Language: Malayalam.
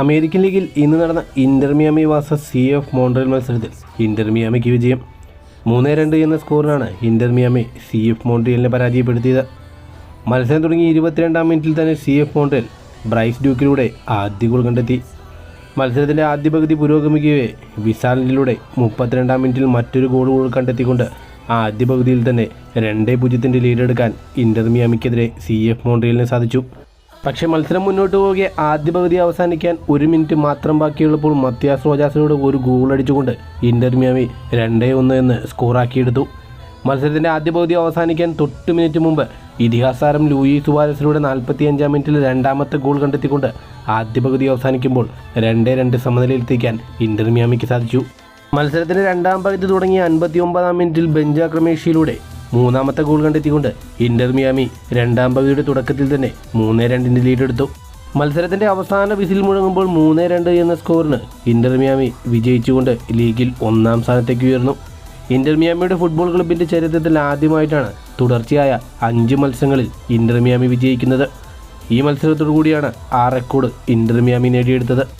അമേരിക്കൻ ലീഗിൽ ഇന്ന് നടന്ന ഇന്റർമിയാമി വാസ സി എഫ് മോൺട്രൽ മത്സരത്തിൽ ഇന്റർമിയാമിക്ക് വിജയം. മൂന്ന് രണ്ട് എന്ന സ്കോറിനാണ് ഇന്റർമിയാമി സി എഫ് മോൺട്രിയലിനെ പരാജയപ്പെടുത്തിയത്. മത്സരം തുടങ്ങി ഇരുപത്തിരണ്ടാം മിനിറ്റിൽ തന്നെ സി എഫ് മോൺട്രൽ ബ്രൈസ് ഡ്യൂക്കിലൂടെ ആദ്യ ഗോൾ കണ്ടെത്തി. മത്സരത്തിന്റെ ആദ്യ പകുതി പുരോഗമിക്കുകയെ വിസാലിലൂടെ മുപ്പത്തിരണ്ടാം മിനിറ്റിൽ മറ്റൊരു ഗോൾ ഗോൾ കണ്ടെത്തിക്കൊണ്ട് ആദ്യ പകുതിയിൽ തന്നെ രണ്ടേ പൂജ്യത്തിന്റെ ലീഡെടുക്കാൻ ഇന്റർമിയാമിക്കെതിരെ സി എഫ് മോൺട്രിയലിന് സാധിച്ചു. പക്ഷേ മത്സരം മുന്നോട്ട് പോകെ ആദ്യ പകുതി അവസാനിക്കാൻ ഒരു മിനിറ്റ് മാത്രം ബാക്കിയുള്ളപ്പോൾ മത്യാസ് റോജാസിനോട് ഒരു ഗോൾ അടിച്ചുകൊണ്ട് ഇന്റർ മിയാമി രണ്ടേ ഒന്ന് എന്ന് സ്കോറാക്കിയെടുത്തു. മത്സരത്തിന്റെ ആദ്യ പകുതി അവസാനിക്കാൻ തൊട്ട് മിനിറ്റ് മുമ്പ് ഇതിഹാസ താരം ലൂയി സുവാരസിലൂടെ നാൽപ്പത്തിയഞ്ചാം മിനിറ്റിൽ രണ്ടാമത്തെ ഗോൾ കണ്ടെത്തിക്കൊണ്ട് ആദ്യ പകുതി അവസാനിക്കുമ്പോൾ രണ്ടേ രണ്ട് സമനിലയിലെത്തിക്കാൻ ഇന്റർ മിയാമിക്ക് സാധിച്ചു. മത്സരത്തിന്റെ രണ്ടാം പകുതി തുടങ്ങിയ അൻപത്തി ഒമ്പതാം മിനിറ്റിൽ ബെഞ്ച ക്രമേഷ്യയിലൂടെ മൂന്നാമത്തെ ഗോൾ കണ്ടെത്തിക്കൊണ്ട് ഇന്റർ മിയാമി രണ്ടാം പകുതിയുടെ തുടക്കത്തിൽ തന്നെ മൂന്ന് രണ്ടിന് ലീഡെടുത്തു മത്സരത്തിന്റെ അവസാന വിസിൽ മുഴങ്ങുമ്പോൾ മൂന്ന് രണ്ട് എന്ന സ്കോറിന് ഇന്റർ മിയാമി വിജയിച്ചുകൊണ്ട് ലീഗിൽ ഒന്നാം സ്ഥാനത്തേക്ക് ഉയർന്നു. ഇന്റർ മിയാമിയുടെ ഫുട്ബോൾ ക്ലബിന്റെ ചരിത്രത്തിൽ ആദ്യമായിട്ടാണ് തുടർച്ചയായ അഞ്ച് മത്സരങ്ങളിൽ ഇന്റർ മിയാമി വിജയിക്കുന്നത്. ഈ മത്സരത്തോടു കൂടിയാണ് ആ റെക്കോർഡ് ഇന്റർ മിയാമി നേടിയെടുത്തത്.